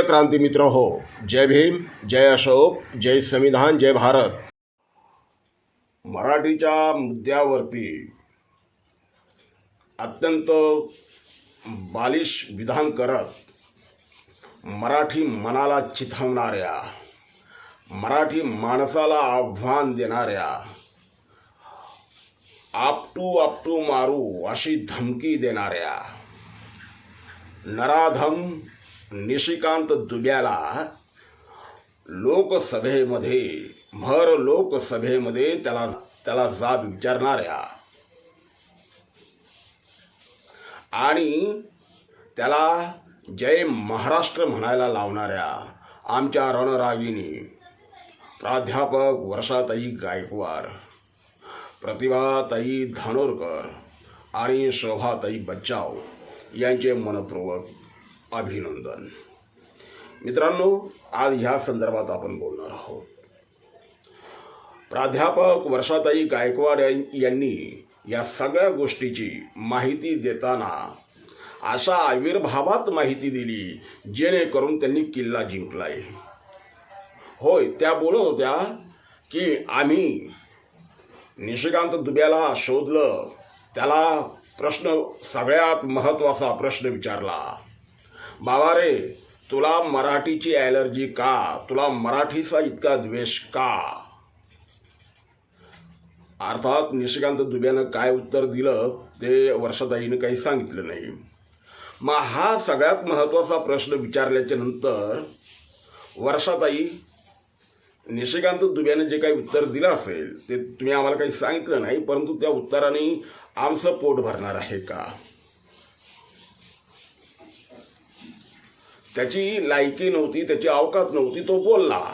प्रिय क्रांती मित्र हो जय भीम जय अशोक जय संविधान जय भारत. मराठीच्या मुद्द्यावरती अत्यंत बालिश विधान करत मराठी मनाला चिथवणाऱ्या मराठी माणसाला आव्हान देणाऱ्या आपटू आपटू मारू अशी धमकी देणाऱ्या नराधम निशिकांत दुब्याला लोकसभेमध्ये भर लोकसभेमध्ये त्याला त्याला जाब विचारणाऱ्या आणि त्याला जय महाराष्ट्र म्हणायला लावणाऱ्या आमच्या रणरागिनी प्राध्यापक वर्षाताई गायकवाड प्रतिभाताई धानोरकर आणि शोभाताई बच्चाव यांचे मनपूर्वक अभिनंदन. मित्रांनो आज ह्या संदर्भात आपण बोलणार आहोत. प्राध्यापक वर्षाताई गायकवाड यांनी या सगळ्या गोष्टीची माहिती देताना अशा आविर्भावात माहिती दिली जेणेकरून त्यांनी किल्ला जिंकलाय. होय त्या बोलत होत्या की आम्ही निशिकांत दुब्याला शोधलं त्याला प्रश्न सगळ्यात महत्त्वाचा प्रश्न विचारला. बाबा रे तुला मराठीची ॲलर्जी का? तुला मराठीचा इतका द्वेष का? अर्थात निशिकांत दुब्यानं काय उत्तर दिलं ते वर्षाताईनं काही सांगितलं नाही. मग हा सगळ्यात महत्त्वाचा प्रश्न विचारल्याच्या नंतर वर्षाताई निशिकांत दुब्यानं जे काही उत्तर दिलं असेल ते तुम्ही आम्हाला काही सांगितलं नाही परंतु त्या उत्तराने आमचं पोट भरणार आहे का? त्याची लायकी नव्हती त्याची अवकात नव्हती तो बोलला.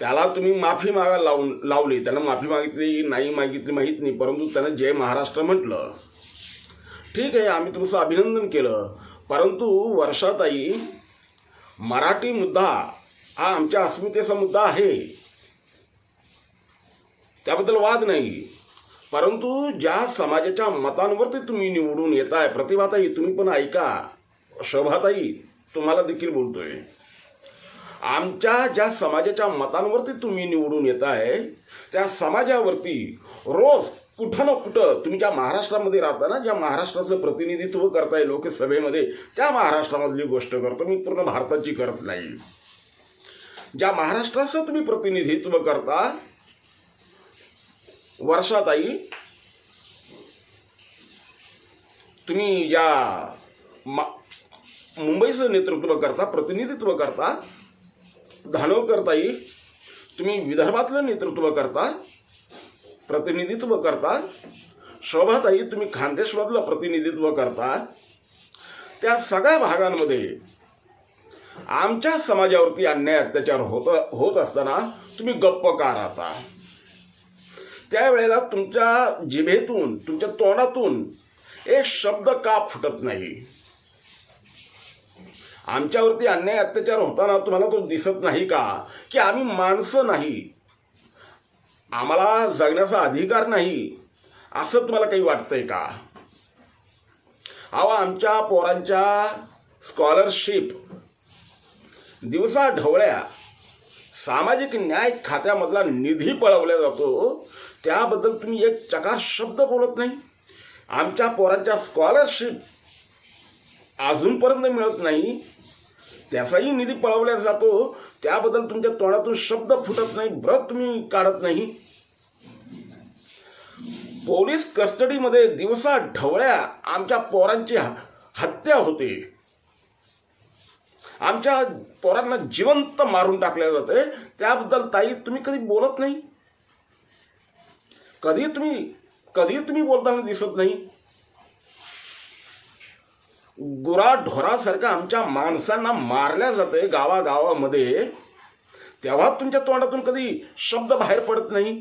त्याला तुम्ही माफी मागायला लावून लावली. त्यानं माफी मागितली नाही मागितली माहीत नाही परंतु त्यानं जय महाराष्ट्र म्हटलं. ठीक आहे आम्ही तुमचं अभिनंदन केलं. परंतु वर्षाताई मराठी मुद्दा हा आमच्या अस्मितेचा मुद्दा आहे. त्याबद्दल वाद नाही. परंतु ज्या समाजाच्या मतांवरती तुम्ही निवडून येताय प्रतिभाताई तुम्ही पण ऐका. शोभाताई तुम्हाला देखील बोलतोय. आमच्या ज्या समाजाच्या मतांवरती तुम्ही निवडून येत आहे त्या समाजावरती रोज कुठं ना कुठं तुम्ही ज्या महाराष्ट्रामध्ये राहता ना ज्या महाराष्ट्राचं प्रतिनिधित्व करताय लोकसभेमध्ये त्या महाराष्ट्रामधली गोष्ट करतो. मी पूर्ण भारताची करत नाही. ज्या महाराष्ट्राचं तुम्ही प्रतिनिधित्व करता वर्षाताई तुम्ही या मा मुंबईचं नेतृत्व करता प्रतिनिधित्व करता धानवकरताई तुम्ही विदर्भातलं नेतृत्व करता प्रतिनिधित्व करता शोभाताई तुम्ही खानदेशमधलं प्रतिनिधित्व करता त्या सगळ्या भागांमध्ये आमच्या समाजावरती अन्याय अत्याचार होत होत असताना तुम्ही गप्प का राहता? त्यावेळेला तुमच्या जिभेतून तुमच्या तोंडातून एक शब्द का फुटत नाही? आमच्यावरती अन्याय अत्याचार होताना तुम्हाला तो दिसत नाही का? की आम्ही माणसं नाही. आम्हाला जगण्याचा अधिकार नाही. असं तुम्हाला काही वाटतंय का? अहो आमच्या पोरांच्या स्कॉलरशिप दिवसा ढवळ्या सामाजिक न्याय खात्यामधला निधी पळवला जातो. त्याबद्दल तुम्ही एक चकार शब्द बोलत नाही. आमच्या पोरांच्या स्कॉलरशिप अजूनपर्यंत मिळत नाही. त्याचाही निधी पळवला जातो. त्याबद्दल तुमच्या तोंडातून शब्द फुटत नाही ब्रत तुम्ही काढत नाही. पोलीस कस्टडीमध्ये दिवसा ढवळ्या आमच्या पोरांची ह- हत्या होते. आमच्या पोरांना जिवंत मारून टाकल्या जाते. त्याबद्दल ताई तुम्ही कधी बोलत नाही? कधी तुम्ही कधी तुम्ही बोलताना दिसत नाही? गुरा ढोरासारखं आमच्या माणसांना मारल्या जातंय गावागावामध्ये. तेव्हा तुमच्या तोंडातून कधी शब्द बाहेर पडत नाही?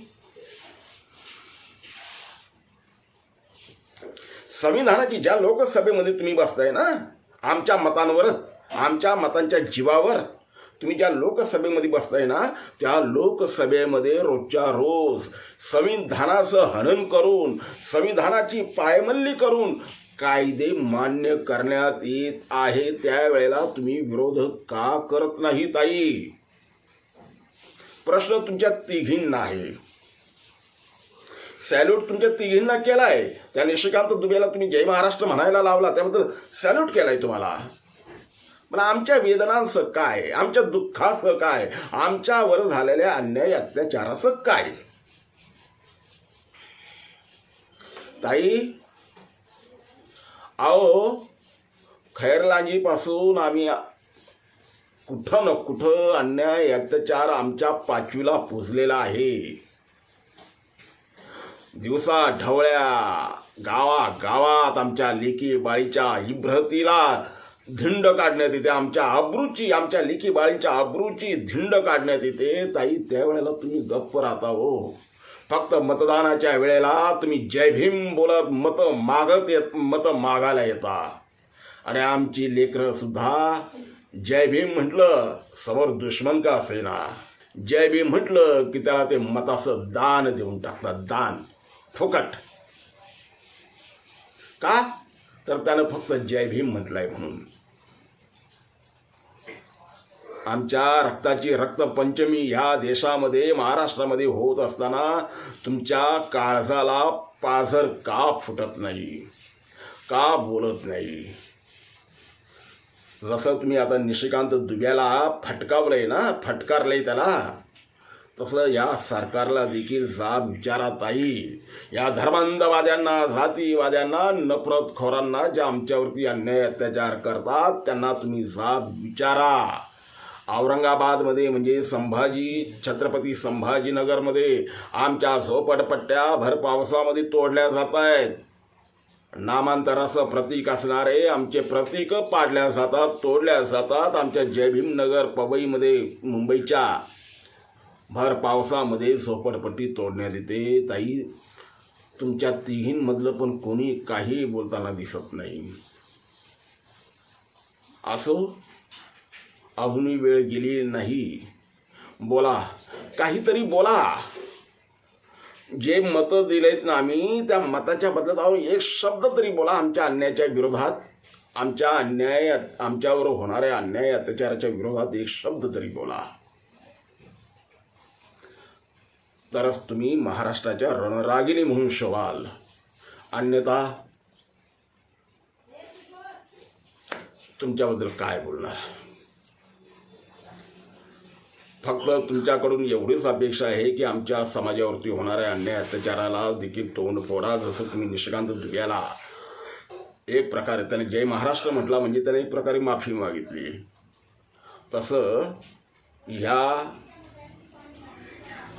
संविधानाची ज्या लोकसभेमध्ये तुम्ही बसताय ना आमच्या मतांवर आमच्या मतांच्या जीवावर तुम्ही ज्या लोकसभेमध्ये बसताय ना त्या लोकसभेमध्ये रोजच्या रोज संविधानाचं हनन करून संविधानाची पायमल्ली करून कायदे मान्य करण्यात येत आहे. त्यावेळेला तुम्ही विरोध का करत नाही ताई? प्रश्न तुमच्या तिघींना आहे. सॅल्यूट तुमच्या तिघींना केलाय. त्या निशिकांत दुबेला तुम्ही जय महाराष्ट्र म्हणायला लावला. त्याबद्दल सॅल्यूट केलाय तुम्हाला. पण आमच्या वेदनांचं काय? आमच्या दुःखाचं काय? आमच्यावर झालेल्या अन्याय अत्याचाराचं काय? ताई अहो खैरलांजीपासून आम्ही कुठं न कुठं अन्याय अत्याचार आमच्या पाचवीला पोचलेला आहे. दिवसा ढवळ्या गावा गावात आमच्या लेकी बाळीच्या इब्रतीला धिंड काढण्यात येते. आमच्या अब्रूची आमच्या लेकी बाळीच्या अब्रूची धिंड काढण्यात येते. ताई त्यावेळेला तुम्ही गप्प राहता हो. फक्त मतदानाच्या वेळेला तुम्ही जय भीम बोलत मत मागत येत मत मागायला येता. आणि आमची लेकरंसुद्धा जय भीम म्हटलं समोर दुश्मन का असेना? जय भीम म्हटलं की त्याला ते मताचं दान देऊन टाकतात दान फुकट. का? तर त्यानं फक्त जय भीम म्हटलंय म्हणून. आमच्या रक्ताची रक्तपंचमी ह्या देशामध्ये महाराष्ट्रामध्ये होत असताना तुमच्या काळजाला पाझर का फुटत नाही? का बोलत नाही? जसं तुम्ही आता निशिकांत दुब्याला फटकावलंय ना फटकारलंय त्याला तसं या सरकारला देखील जाब विचारात येईल या धर्मांधवाद्यांना जातीवाद्यांना नफरतखोरांना ज्या आमच्यावरती अन्याय अत्याचार करतात त्यांना तुम्ही जाब विचारा. औरंगाबादमध्ये म्हणजे संभाजी छत्रपती संभाजीनगरमध्ये आमच्या झोपडपट्ट्या भर पावसामध्ये तोडल्या जात आहेत. नामांतराचं प्रतीक असणारे आमचे प्रतीक पाडल्या जातात तोडल्या जातात आमच्या जयभीमनगर पवईमध्ये मुंबईच्या. भर पावसामध्ये झोपडपट्टी तोडण्यात येते. ताई तुमच्या तिघींमधलं पण कोणी काही बोलताना दिसत नाही. असो अजूनही वेळ गेली नाही. बोला काहीतरी बोला. जे मतं दिलेत ना आम्ही त्या मताच्या बदल्यात अहो एक शब्द तरी बोला आमच्या अन्यायाच्या विरोधात. आमच्या अन्याय आमच्यावर होणाऱ्या अन्याय अत्याचाराच्या विरोधात एक शब्द तरी बोला. तरच तुम्ही महाराष्ट्राच्या रणरागिणी म्हणून शोवाल अन्यथा तुमच्याबद्दल काय बोलणार? फक्त तुमच्याकडून एवढीच अपेक्षा आहे की आमच्या समाजावरती होणाऱ्या अन्याय अत्याचाराला देखील तोंड फोडा जसं तुम्ही निष्कांत दुग्याला एक प्रकारे त्याने जय महाराष्ट्र म्हटला म्हणजे त्याने एक प्रकारे माफी मागितली. तसं ह्या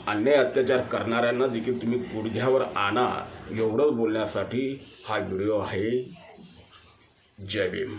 अन्याय अत्याचार करणाऱ्यांना देखील तुम्ही गुडघ्यावर आणा एवढंच बोलण्यासाठी हा व्हिडिओ आहे. जय भीम.